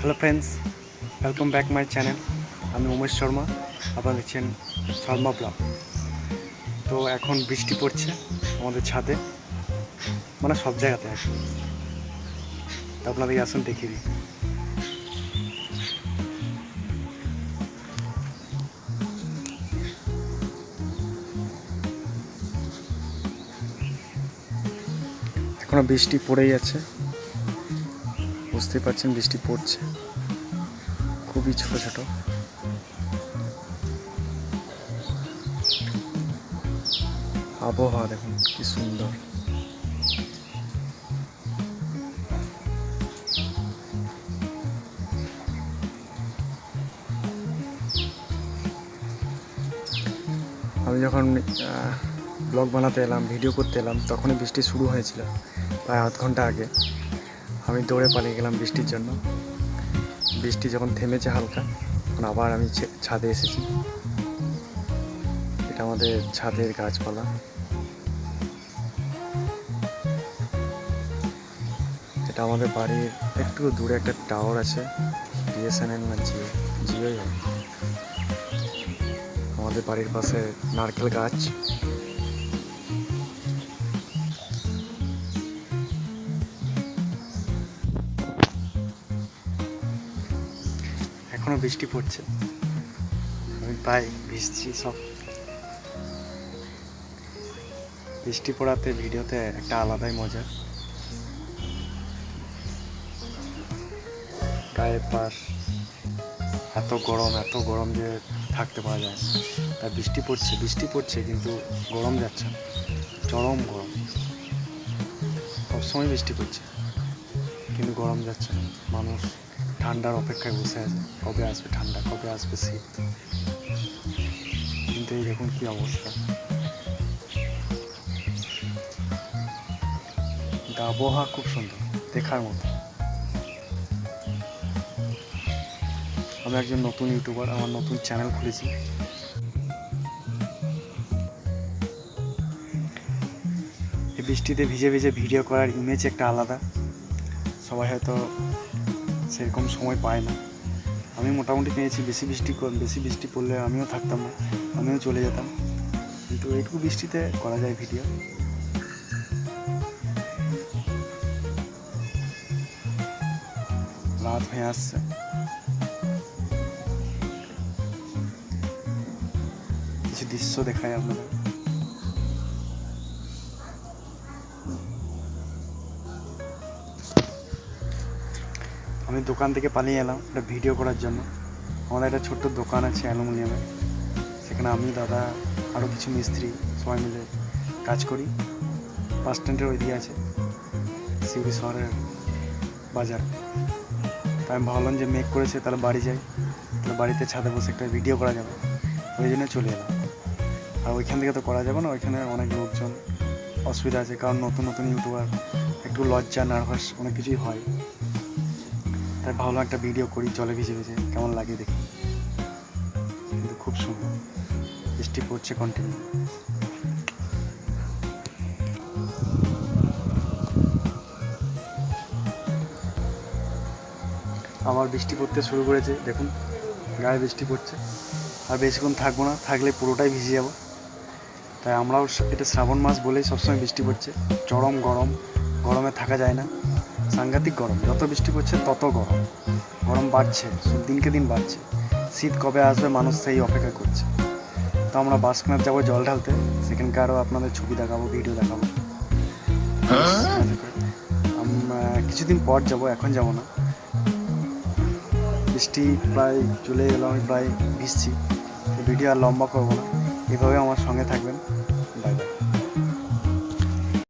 Hello friends welcome back my channel আমি উমেশ শর্মা আপনারা দেখছেন শর্মা ব্লগ। তো এখন বৃষ্টি পড়ছে আমাদের ছাদে মানে সব জায়গাতে আর কি। তো আপনাদেরকে আসুন দেখিয়ে দিই। এখনও বৃষ্টি পড়েই আছে। বুঝতেই পারছেন বৃষ্টি পড়ছে। খুবই ছোট ছোট। আবহাওয়া দেখুন, কি সুন্দর। আমি যখন ব্লগ বানাতে এলাম ভিডিও করতে এলাম, তখনই বৃষ্টি শুরু হয়েছিল, প্রায় আধ ঘণ্টা আগে। আমি দৌড়ে পালিয়ে গেলাম বৃষ্টির জন্য। বৃষ্টি যখন থেমেছে হালকা, তখন আবার আমি ছাদে এসেছি। এটা আমাদের ছাদের গাছপালা। এটা আমাদের বাড়ির একটু দূরে একটা টাওয়ার আছে। বিএসএনএল না জিও জিওই আমাদের বাড়ির পাশে নারকেল গাছ। এখনও বৃষ্টি পড়ছে। আমি প্রায় ভিজছি সব। বৃষ্টি পড়াতে ভিডিওতে একটা আলাদাই মজা। গায়ে পাশ এত গরম এত গরম যে থাকতে পারা যায় না। তা বৃষ্টি পড়ছে বৃষ্টি পড়ছে কিন্তু গরম যাচ্ছে না। চরম গরম। সবসময় বৃষ্টি পড়ছে। কিন্তু গরম যাচ্ছে না। মানুষ ঠান্ডার অপেক্ষায় বসে আছে। কবে আসবে ঠান্ডা, কবে আসবে শীত? কিন্তু এই দেখুন কি অবস্থা। আবহাওয়া খুব সুন্দর, দেখার মতো। আমি একজন নতুন ইউটিউবার, আমার নতুন চ্যানেল খুলেছি। বৃষ্টিতে ভিজে ভিজে ভিডিও করার ইমেজ একটা আলাদা। সবাই হয়তো সেরকম সময় পায় না। আমি মোটামুটি পেয়েছি, বেশি বৃষ্টি বেশি বৃষ্টি পড়লে আমিও থাকতাম না, আমিও চলে যেতাম। কিন্তু এইটুকু বৃষ্টিতে করা যায় ভিডিও। রাত হয়ে আসছে। কিছু দৃশ্য দেখায় আপনাদের। আমি দোকান থেকে পালিয়ে এলাম একটা ভিডিও করার জন্য। আমাদের একটা ছোট্ট দোকান আছে অ্যালুমিনিয়ামের সেখানে আমি, দাদা আরও কিছু মিস্ত্রি সবাই মিলে কাজ করি। বাস স্ট্যান্ডের ওই ওইদিকে আছে, সিউড়ি শহরের বাজার। তাই আমি ভাবলাম যে মেক করেছে, তাহলে বাড়ি যাই। তাহলে বাড়িতে ছাদে বসে একটা ভিডিও করা যাবে। ওই জন্য চলে এলাম। আর ওইখান থেকে তো করা যাবে না, ওইখানে অনেক লোকজন অসুবিধা আছে। কারণ নতুন নতুন ইউটিউবার একটু লজ্জা নার্ভাস অনেক কিছুই হয়। তাই ভাবলাম একটা ভিডিও করি, জলে ভিজে ভিজে, কেমন লাগে দেখি। কিন্তু খুব সুন্দর। বৃষ্টি পড়ছে কন্টিনিউ আবার বৃষ্টি পড়তে শুরু করেছে, দেখুন, গায়ে বৃষ্টি পড়ছে। আর বেশিক্ষণ থাকব না, থাকলে পুরোটাই ভিজে যাব। তাই আমরাও এটা শ্রাবণ মাস বলেই সবসময় বৃষ্টি পড়ছে। চরম গরম, গরমে থাকা যায় না। সাংঘাতিক গরম। যত বৃষ্টি পড়ছে, তত গরম। গরম বাড়ছে দিনকে দিন বাড়ছে। শীত কবে আসবে, মানুষ সেই অপেক্ষা করছে। তো আমরা বাসখানার যাব জল ঢালতে। সেখানকারও আপনাদের ছবি দেখাবো ভিডিও দেখাবো। কিছুদিন পর যাব, এখন যাব না। বৃষ্টি প্রায় চলে এলো, আমি প্রায় ভিজছি। ভিডিও আর লম্বা করব না। এভাবে আমার সঙ্গে থাকবেন।